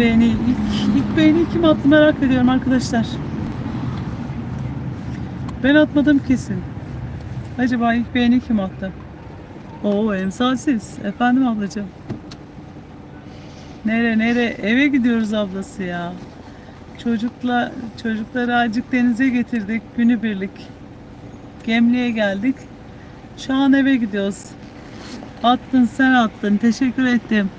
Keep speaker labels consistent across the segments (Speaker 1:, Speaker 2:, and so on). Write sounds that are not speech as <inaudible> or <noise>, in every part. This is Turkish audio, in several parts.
Speaker 1: Beğeni, ilk, ilk beğeni kim attı merak ediyorum arkadaşlar. Ben atmadım kesin. Acaba ilk beğeni kim attı? Oo emsalsiz. Efendim ablacığım. Nere nere? Eve gidiyoruz ablası ya. Çocukla çocukları acık denize getirdik günübirlik. Gemliğe geldik. Şu an eve gidiyoruz. Attın sen attın. Teşekkür ettim.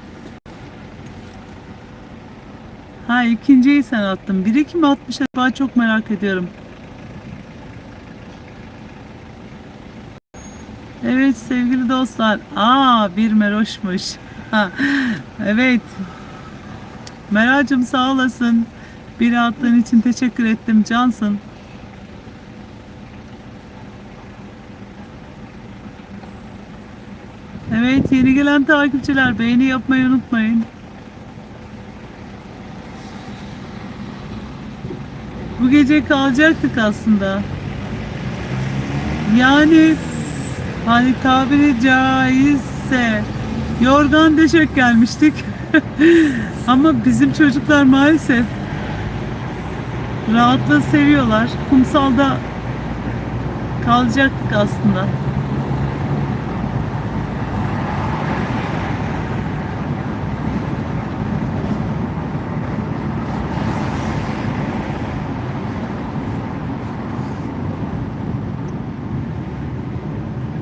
Speaker 1: Ha ikinciyi sen attın. Biri kim atmış acaba çok merak ediyorum. Evet sevgili dostlar. Aa bir Meroş'muş. Evet. Meracığım sağ olasın. Biri attığın için teşekkür ettim. Cansın. Evet yeni gelen takipçiler beğeni yapmayı unutmayın. Gece kalacaktık aslında. Yani hani tabiri caizse yorgan döşek gelmiştik. <laughs> Ama bizim çocuklar maalesef rahatlığı seviyorlar. Kumsalda kalacaktık aslında.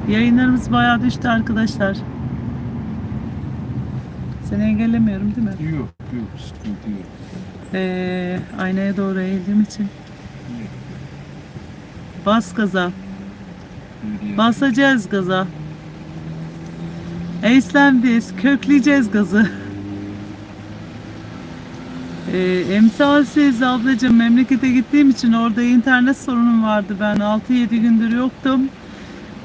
Speaker 1: Yayınlarımız bayağı düştü arkadaşlar. Seni engellemiyorum değil mi?
Speaker 2: Yok yok sıkıntı yok.
Speaker 1: Ee, aynaya doğru eğildiğim için. Bas gaza. Basacağız gaza. Eyslemdeyiz. Kökleyeceğiz gazı. Ee, emsalsiz ablacığım memlekete gittiğim için orada internet sorunum vardı. Ben 6-7 gündür yoktum.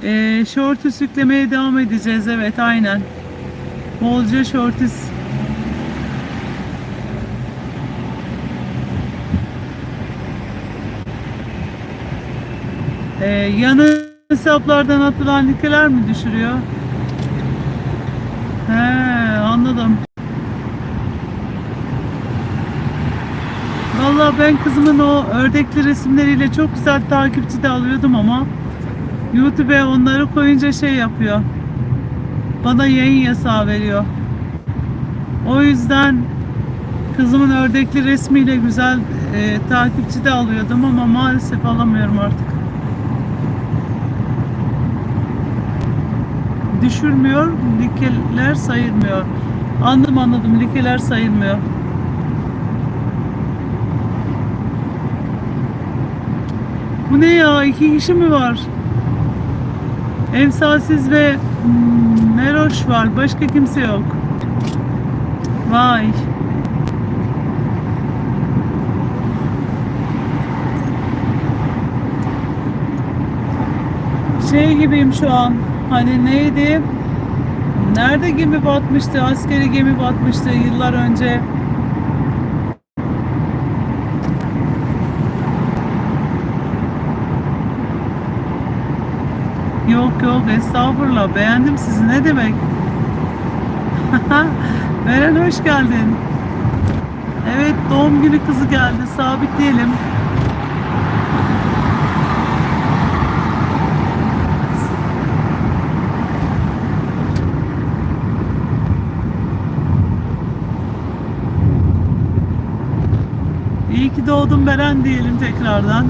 Speaker 1: Ee, şortüs yüklemeye devam edeceğiz. Evet aynen. Bolca şortüs. Ee, yanı hesaplardan atılan likeler mi düşürüyor? He anladım. Vallahi ben kızımın o ördekli resimleriyle çok güzel takipçi de alıyordum ama YouTube'e onları koyunca şey yapıyor. Bana yayın yasağı veriyor. O yüzden kızımın ördekli resmiyle güzel e, takipçi de alıyordum ama maalesef alamıyorum artık. Düşürmüyor, likeler sayılmıyor. Anladım anladım, likeler sayılmıyor. Bu ne ya? İki kişi mi var? Emsalsiz ve Meroş var. Başka kimse yok. Vay. Şey gibiyim şu an. Hani neydi? Nerede gemi batmıştı? Askeri gemi batmıştı yıllar önce. Yok yok estağfurullah beğendim sizi ne demek? <laughs> Beren hoş geldin. Evet doğum günü kızı geldi sabitleyelim. İyi ki doğdun Beren diyelim tekrardan.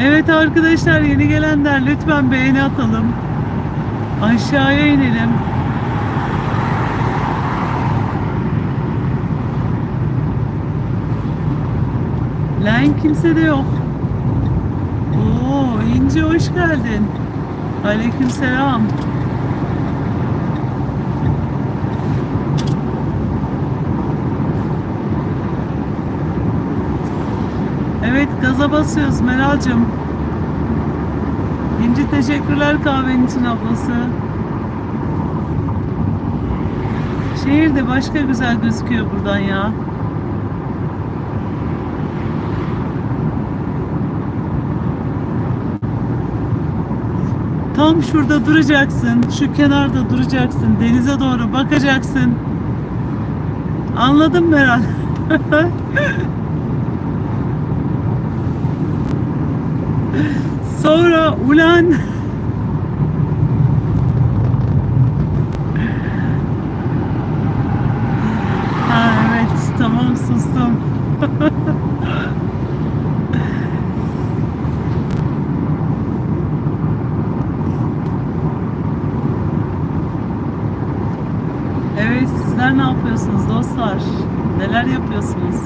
Speaker 1: Evet arkadaşlar yeni gelenler lütfen beğeni atalım. Aşağıya inelim. Lan kimse de yok. Oo İnci hoş geldin. Aleykümselam. Evet gaza basıyoruz Meral'cığım. İnci teşekkürler kahvenin için ablası. Şehir de başka güzel gözüküyor buradan ya. Tam şurada duracaksın. Şu kenarda duracaksın. Denize doğru bakacaksın. Anladın mı <laughs> Sonra ulan Ha evet tamam sustum. Evet sizler ne yapıyorsunuz dostlar? Neler yapıyorsunuz?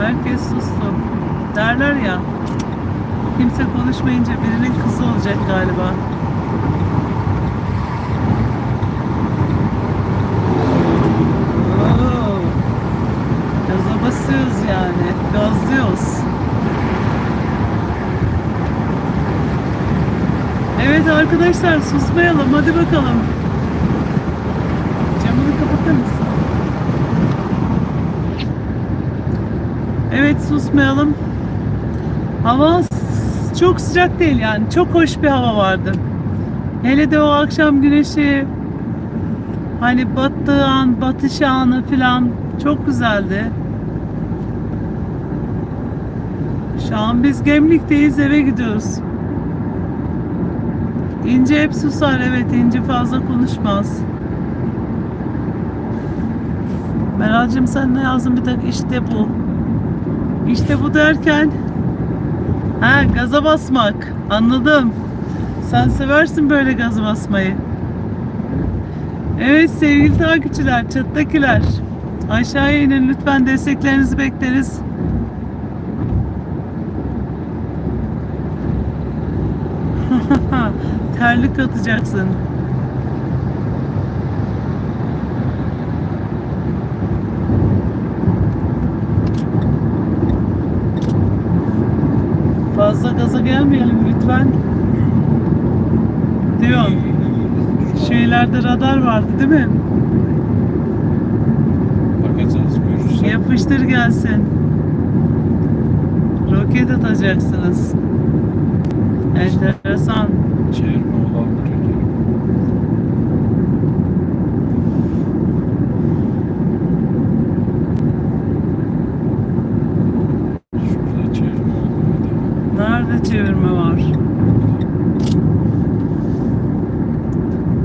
Speaker 1: Herkes sustu. Derler ya. Konuşmayınca birinin kızı olacak galiba. Oo. Gaza basıyoruz yani. Gazlıyoruz. Evet arkadaşlar susmayalım. Hadi bakalım. Camını kapatır mısın? Evet susmayalım. Hava çok sıcak değil yani. Çok hoş bir hava vardı. Hele de o akşam güneşi hani battığı an, batış anı filan çok güzeldi. Şu an biz Gemlik'teyiz eve gidiyoruz. İnce hep susar evet İnci fazla konuşmaz. Meral'cığım sen ne yazdın bir dakika işte bu. İşte bu derken ha gaza basmak anladım. Sen seversin böyle gaza basmayı. Evet sevgili takipçiler, çattakiler. Aşağıya inin lütfen desteklerinizi bekleriz. <laughs> Terlik atacaksın. Fazla gaza gelmeyelim lütfen. Diyorum. Şu ileride radar vardı değil mi?
Speaker 2: Bakacağız görürsek.
Speaker 1: Yapıştır gelsin. Roket atacaksınız. Enteresan.
Speaker 2: Çevirme olabilir öyle. Şurada çevirme olmadı.
Speaker 1: Nerede çevirme var?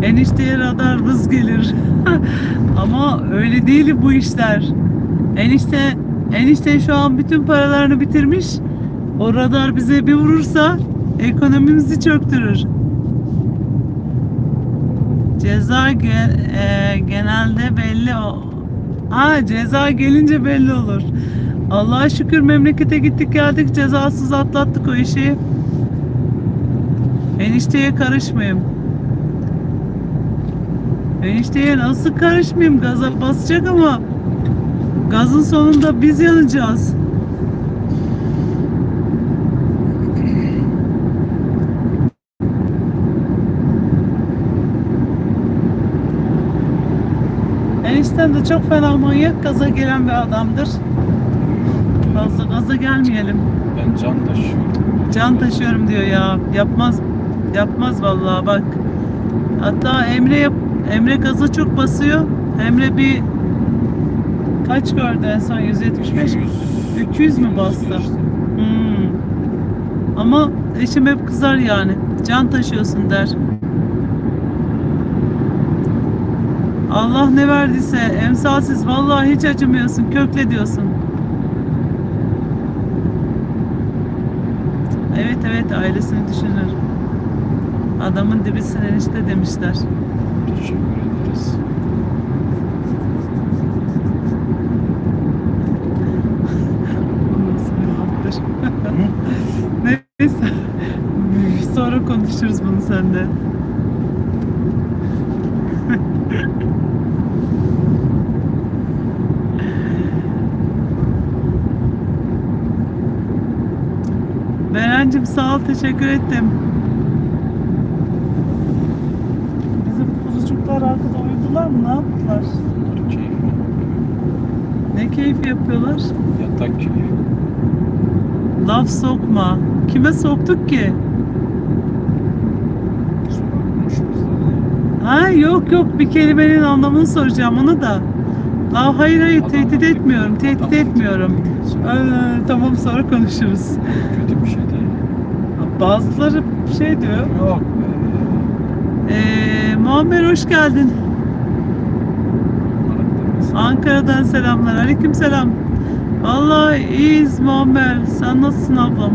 Speaker 1: Enişteye radar vız gelir. Ama öyle değil bu işler. Enişte enişte şu an bütün paralarını bitirmiş. O radar bize bir vurursa ekonomimizi çöktürür. Ceza ge- e, genelde belli o. Ha ceza gelince belli olur. Allah'a şükür memlekete gittik geldik cezasız atlattık o işi. Enişteye karışmayayım. Enişteye nasıl karışmayayım? Gaza basacak ama gazın sonunda biz yanacağız. Eniştem de çok fena manyak gaza gelen bir adamdır. Fazla gaza gelmeyelim.
Speaker 2: Ben can taşıyorum.
Speaker 1: Can taşıyorum diyor ya. Yapmaz yapmaz vallahi bak. Hatta Emre yap, Emre gaza çok basıyor. Emre bir kaç gördü en son 175 mi? 200 mü bastı? Hmm. Ama eşim hep kızar yani. Can taşıyorsun der. Allah ne verdiyse emsalsiz vallahi hiç acımıyorsun. Kökle diyorsun. Evet evet ailesini düşünür. Adamın dibisin enişte demişler.
Speaker 2: Teşekkür ederiz.
Speaker 1: Nasıl bir? Neyse. Sonra konuşuruz bunu sende. Berencim sağ ol teşekkür ettim. Bizim kuzucuklar arkada uyudular mı? Ne yaptılar?
Speaker 2: Bunlar bakıyor.
Speaker 1: Ne keyif yapıyorlar?
Speaker 2: Yatak keyfi.
Speaker 1: Laf sokma. Kime soktuk ki? Ha yok yok bir kelimenin anlamını soracağım onu da. La hayır hayır
Speaker 2: Adam
Speaker 1: tehdit
Speaker 2: dedi-
Speaker 1: etmiyorum. Tehdit
Speaker 2: adam
Speaker 1: etmiyorum. Ee, tamam sonra konuşuruz.
Speaker 2: Kötü bir şey değil.
Speaker 1: Bazıları şey diyor.
Speaker 2: Yok.
Speaker 1: Ee, Muammer hoş geldin. Ankara'dan selamlar. Aleyküm selam. Vallahi iyiyiz Muammer. Sen nasılsın ablam?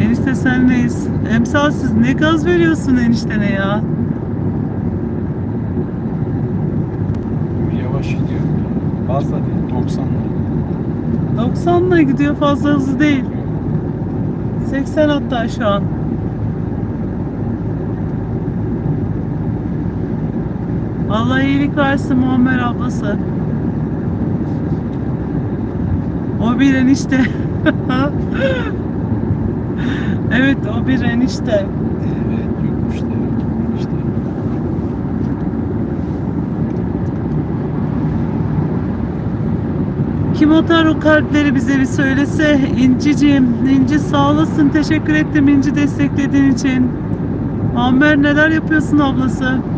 Speaker 1: Enişte sen neyiz? Emsal siz ne gaz veriyorsun eniştene ya?
Speaker 2: Yavaş gidiyor. Fazla değil. 90'la.
Speaker 1: 90'la gidiyor fazla hızlı değil. 80 hatta şu an. Allah iyilik versin Muammer ablası. O bir enişte. <laughs> evet o bir enişte.
Speaker 2: Evet.
Speaker 1: Kim atar o kalpleri bize bir söylese. İnciciğim, İnci sağ olasın. Teşekkür ettim İnci desteklediğin için. Muammer neler yapıyorsun ablası?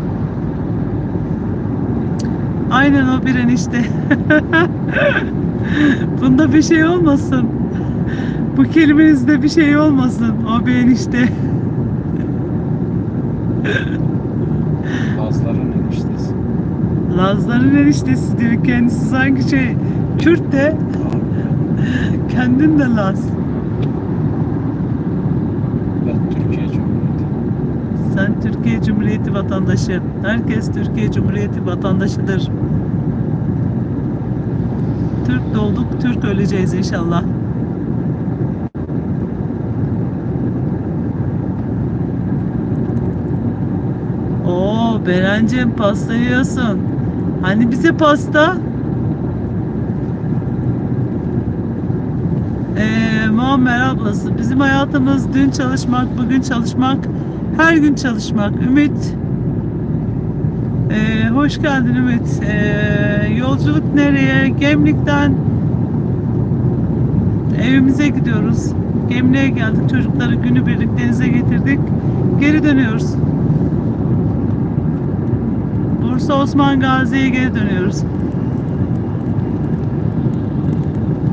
Speaker 1: Aynen o bir enişte. <laughs> Bunda bir şey olmasın. Bu kelimenizde bir şey olmasın. O bir enişte.
Speaker 2: Lazların eniştesi.
Speaker 1: Lazların eniştesi diyor kendisi sanki şey Kürt de kendin de Laz.
Speaker 2: Ben Türkiye Cumhuriyeti.
Speaker 1: Sen Türkiye Cumhuriyeti vatandaşı. Herkes Türkiye Cumhuriyeti vatandaşıdır. Türk doğduk, Türk öleceğiz inşallah. Oo Berencim pasta yiyorsun. Hani bize pasta? Ee, Muammer ablası bizim hayatımız dün çalışmak, bugün çalışmak, her gün çalışmak. Ümit ee, hoş geldin Ümit. Ee, yolculuk nereye? Gemlik'ten evimize gidiyoruz. Gemliğe geldik. Çocukları günübirlik denize getirdik. Geri dönüyoruz. Bursa Osman Gazi'ye geri dönüyoruz.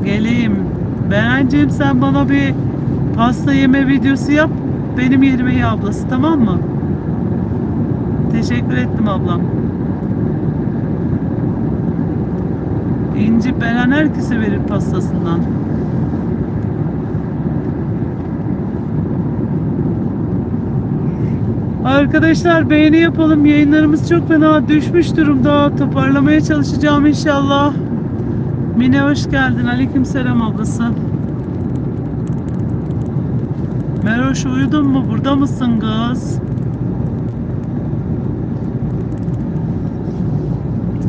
Speaker 1: Geleyim. Berenciğim sen bana bir pasta yeme videosu yap. Benim yerime ye ablası tamam mı? Teşekkür ettim ablam. İnci Beren herkese verir pastasından. Arkadaşlar beğeni yapalım. Yayınlarımız çok fena düşmüş durumda. Toparlamaya çalışacağım inşallah. Mine hoş geldin. Aleykümselam ablası. Meroş uyudun mu? Burada mısın kız?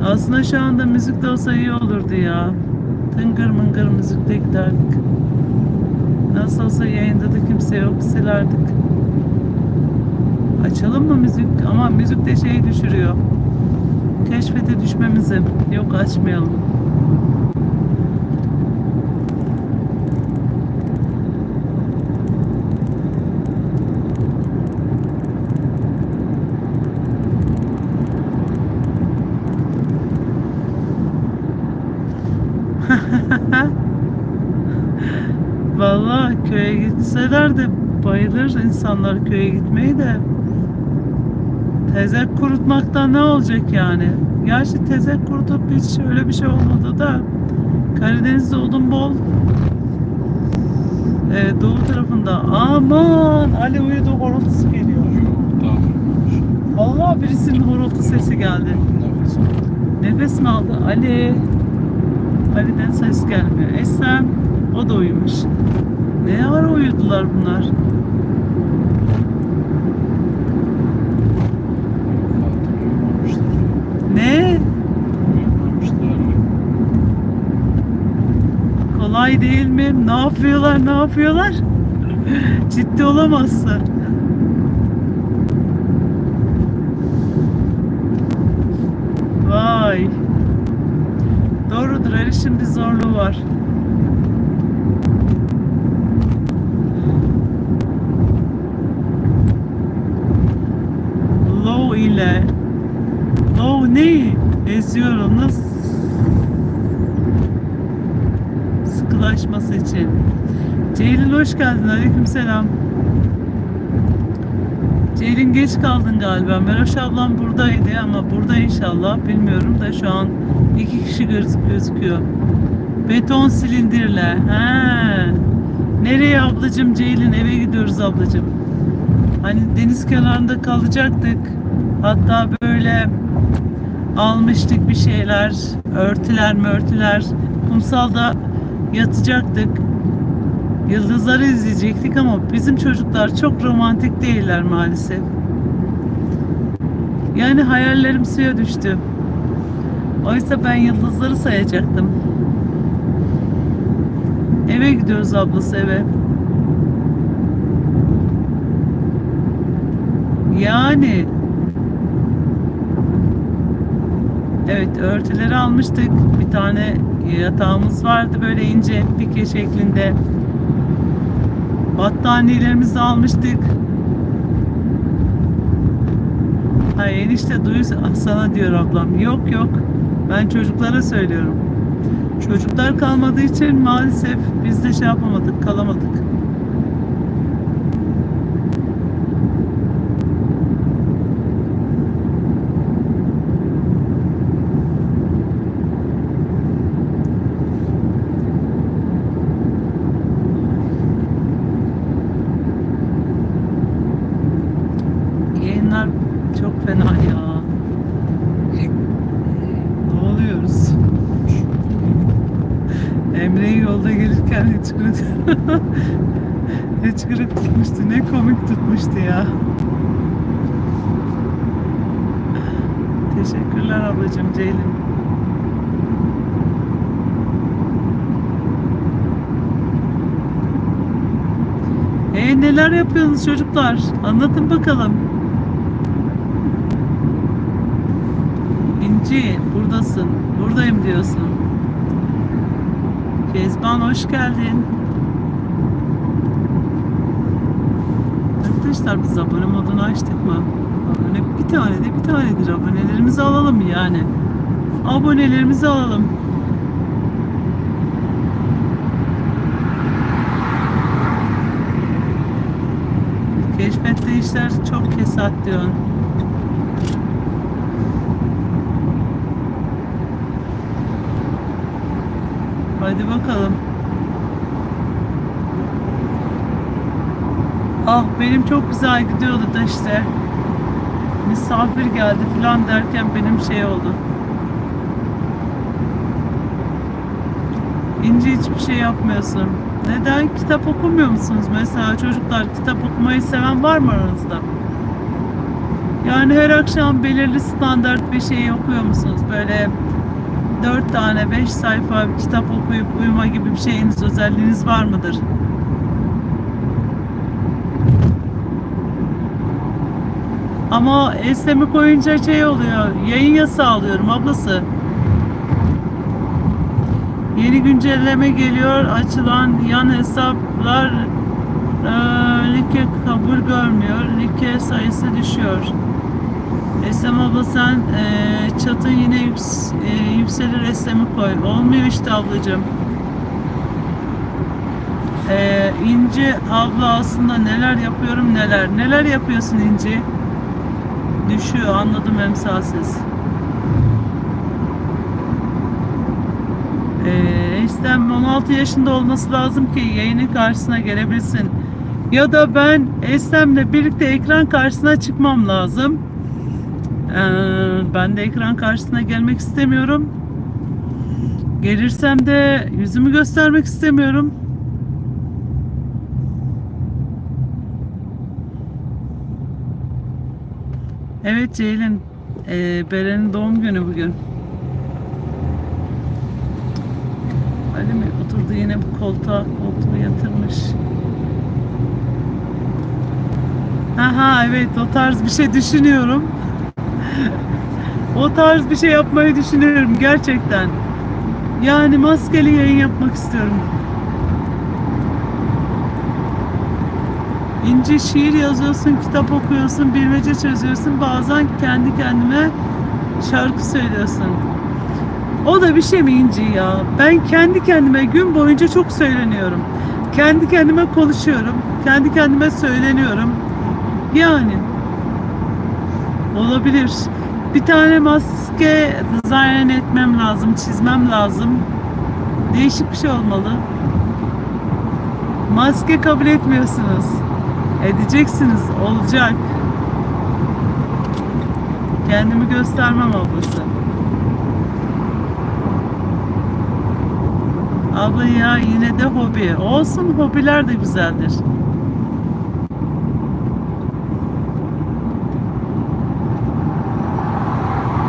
Speaker 1: Aslında şu anda müzik de olsa iyi olurdu ya. Tıngır mıngır müzikte giderdik. Nasıl olsa yayında da kimse yok silerdik. Açalım mı müzik? Ama müzik de şeyi düşürüyor. Keşfete düşmemizi. Yok açmayalım. Vallahi de bayılır insanlar köye gitmeyi de. Tezek kurutmaktan ne olacak yani? Gerçi tezek kurutup hiç öyle bir şey olmadı da Karadeniz'de odun bol. Ee, doğu tarafında aman Ali uyudu horultusu geliyor. Vallahi birisinin horultu sesi geldi.
Speaker 2: Nefes
Speaker 1: mi aldı? Ali. Ali'den ses gelmiyor. Esem o da uyumuş. Ne ara uyudular bunlar? Ne? Kolay değil mi? Ne yapıyorlar? Ne yapıyorlar? <laughs> Ciddi olamazsın. Vay. Doğrudur her işin bir zorluğu var. Nasıl? Sıkılaşması için. Ceylin hoş geldin. Aleykümselam. Ceylin geç kaldın galiba. Meroş ablam buradaydı ama burada inşallah. Bilmiyorum da şu an iki kişi göz gözüküyor. Beton silindirle. He. Nereye ablacım Ceylin? Eve gidiyoruz ablacım. Hani deniz kenarında kalacaktık. Hatta böyle almıştık bir şeyler, örtüler mörtüler. Kumsalda yatacaktık. Yıldızları izleyecektik ama bizim çocuklar çok romantik değiller maalesef. Yani hayallerim suya düştü. Oysa ben yıldızları sayacaktım. Eve gidiyoruz ablası eve. Yani Evet örtüleri almıştık. Bir tane yatağımız vardı böyle ince pike şeklinde. Battaniyelerimizi almıştık. Ay enişte duyursa ah, sana diyor ablam. Yok yok. Ben çocuklara söylüyorum. Çocuklar kalmadığı için maalesef biz de şey yapamadık, kalamadık. Yayınlar çok fena ya. Ne oluyoruz? Emre'yi yolda gelirken hıçkırık hıçkırık tutmuştu. Ne komik tutmuştu ya. Teşekkürler ablacığım Ceylin. E neler yapıyorsunuz çocuklar? Anlatın bakalım. İnci buradasın. Buradayım diyorsun. Kezban hoş geldin. Arkadaşlar biz abone modunu açtık mı? Abone bir tane de bir tanedir. Abonelerimizi alalım yani. Abonelerimizi alalım. Keşfette işler kesat diyorsun. Hadi bakalım. Ah benim çok güzel gidiyordu da işte. Misafir geldi falan derken benim şey oldu. İnce hiçbir şey yapmıyorsun. Neden? Kitap okumuyor musunuz? Mesela çocuklar kitap okumayı seven var mı aranızda? Yani her akşam belirli standart bir şey okuyor musunuz? Böyle dört tane, beş sayfa bir kitap okuyup uyuma gibi bir şeyiniz, özelliğiniz var mıdır? Ama esnemi koyunca şey oluyor, yayın yasağı alıyorum ablası. Yeni güncelleme geliyor, açılan yan hesaplar eee, like kabul görmüyor, like sayısı düşüyor. Esem abla sen eee, çatın yine yüks, eee, yükselir Esem'i koy. Olmuyor işte ablacığım. Eee İnci abla aslında neler yapıyorum neler. Neler yapıyorsun İnci? Düşüyor anladım emsalsiz. Ee, İstem 16 yaşında olması lazım ki yayının karşısına gelebilsin. Ya da ben Eslem'le birlikte ekran karşısına çıkmam lazım. Ee, ben de ekran karşısına gelmek istemiyorum. Gelirsem de yüzümü göstermek istemiyorum. Evet Ceylin, ee, Beren'in doğum günü bugün. Ali mi? oturdu yine bu koltuğa. Koltuğu yatırmış. Aha evet o tarz bir şey düşünüyorum. O tarz bir şey yapmayı düşünüyorum gerçekten. Yani maskeli yayın yapmak istiyorum. İnce şiir yazıyorsun, kitap okuyorsun, bilmece çözüyorsun. Bazen kendi kendime şarkı söylüyorsun. O da bir şey mi İnci ya? Ben kendi kendime gün boyunca çok söyleniyorum. Kendi kendime konuşuyorum. Kendi kendime söyleniyorum. Yani olabilir. Bir tane maske dizayn etmem lazım, çizmem lazım. Değişik bir şey olmalı. Maske kabul etmiyorsunuz. Edeceksiniz. Olacak. Kendimi göstermem ablası. Abla ya yine de hobi. Olsun hobiler de güzeldir.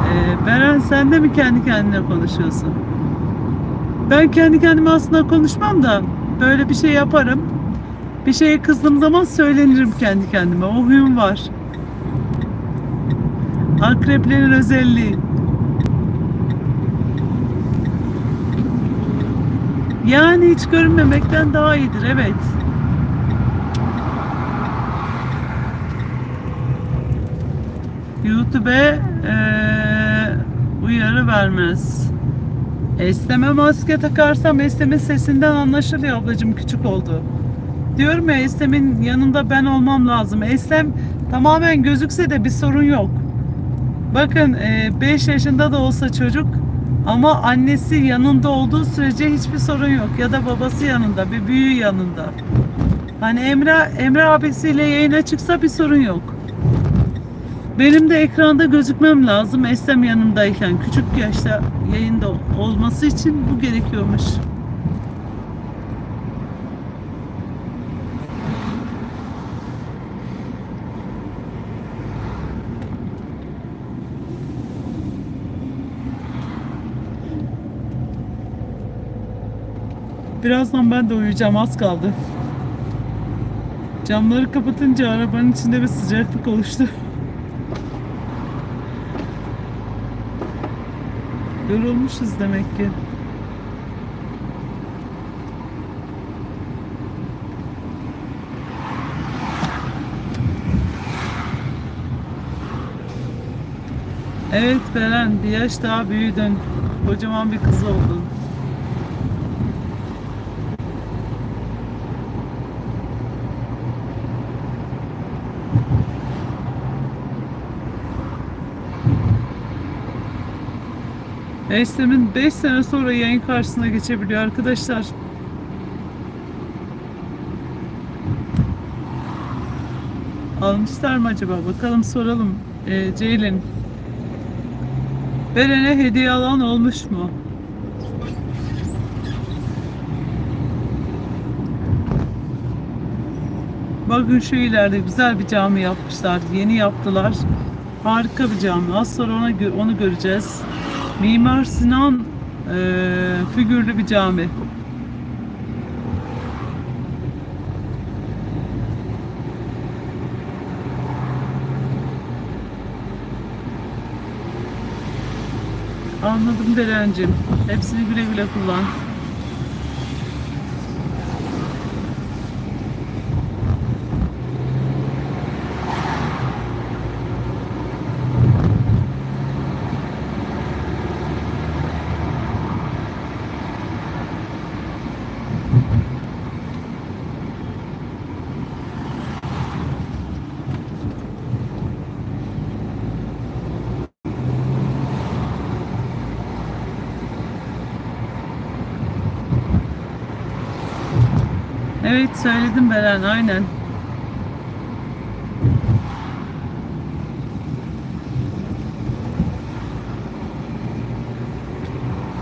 Speaker 1: Ee, Beren sen de mi kendi kendine konuşuyorsun? Ben kendi kendime aslında konuşmam da böyle bir şey yaparım. Bir şeye kızdığım zaman söylenirim kendi kendime. O huyum var. Akreplerin özelliği. Yani hiç görünmemekten daha iyidir, evet. YouTube'e eee, uyarı vermez. Esneme maske takarsam Esnem'in sesinden anlaşılıyor ablacığım küçük oldu. Diyorum ya Esnem'in yanında ben olmam lazım. Eslem tamamen gözükse de bir sorun yok. Bakın 5 yaşında da olsa çocuk ama annesi yanında olduğu sürece hiçbir sorun yok. Ya da babası yanında, bir büyüğü yanında. Hani Emre, Emre abisiyle yayına çıksa bir sorun yok. Benim de ekranda gözükmem lazım Eslem yanımdayken. Küçük yaşta yayında olması için bu gerekiyormuş. Birazdan ben de uyuyacağım az kaldı. Camları kapatınca arabanın içinde bir sıcaklık oluştu. <laughs> Yorulmuşuz demek ki. Evet Beren bir yaş daha büyüdün. Kocaman bir kız oldun. Eslem'in 5 sene sonra yayın karşısına geçebiliyor arkadaşlar. Almışlar mı acaba? Bakalım soralım. Ee, Ceylin. Beren'e hediye alan olmuş mu? Bakın şu ileride güzel bir cami yapmışlar. Yeni yaptılar. Harika bir cami. Az sonra ona, onu göreceğiz. Mimar Sinan eee, figürlü bir cami. Anladım Derencim. Hepsini güle güle kullan. Evet söyledim Beren aynen.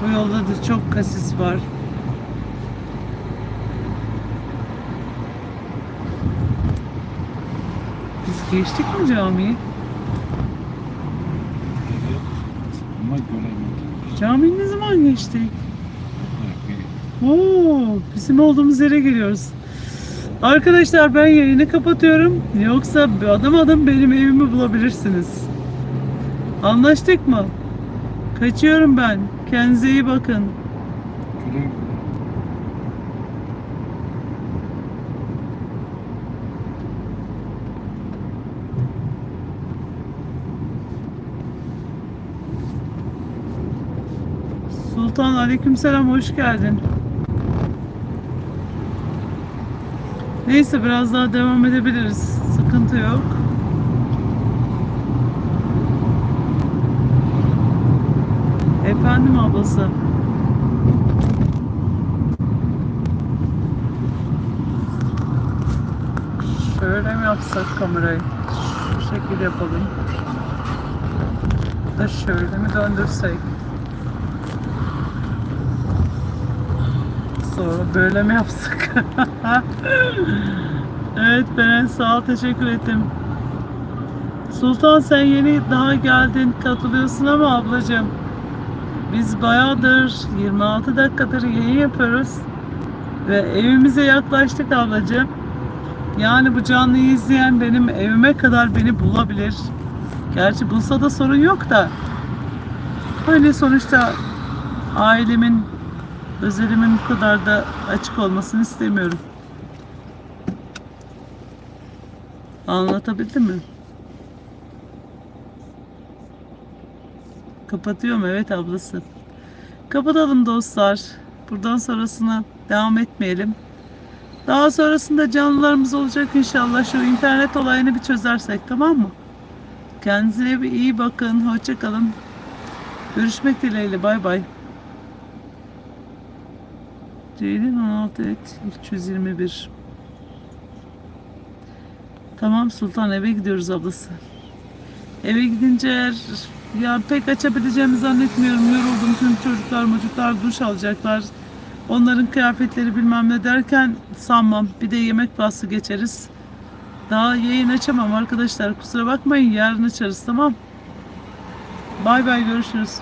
Speaker 1: Bu yolda da çok kasis var. Biz geçtik mi camiyi?
Speaker 2: Ama göremedim.
Speaker 1: Camiyi ne zaman geçtik? Oo, bizim olduğumuz yere geliyoruz. Arkadaşlar ben yayını kapatıyorum. Yoksa adım adım benim evimi bulabilirsiniz. Anlaştık mı? Kaçıyorum ben. Kendinize iyi bakın.
Speaker 2: Güle.
Speaker 1: Sultan aleykümselam hoş geldin. Neyse biraz daha devam edebiliriz. Sıkıntı yok. Efendim ablası. Şöyle mi yapsak kamerayı? Şu şekilde yapalım. Da şöyle mi döndürsek? Sonra böyle mi yapsak? evet Beren sağ ol teşekkür ettim. Sultan sen yeni daha geldin katılıyorsun ama ablacığım biz bayağıdır 26 dakikadır yayın yapıyoruz ve evimize yaklaştık ablacığım. Yani bu canlıyı izleyen benim evime kadar beni bulabilir. Gerçi bulsa da sorun yok da. Hani sonuçta ailemin özelimin bu kadar da açık olmasını istemiyorum. Anlatabildim mi? Kapatıyorum evet ablası. Kapatalım dostlar. Buradan sonrasına devam etmeyelim. Daha sonrasında canlılarımız olacak inşallah. Şu internet olayını bir çözersek tamam mı? Kendinize bir iyi bakın. Hoşça kalın. Görüşmek dileğiyle. Bay bay. Ceylin 16 et 321. Tamam Sultan eve gidiyoruz ablası. Eve gidince eğer ya pek açabileceğimi zannetmiyorum. Yoruldum tüm çocuklar çocuklar duş alacaklar. Onların kıyafetleri bilmem ne derken sanmam. Bir de yemek bahsi geçeriz. Daha yayın açamam arkadaşlar. Kusura bakmayın yarın açarız tamam. Bay bay görüşürüz.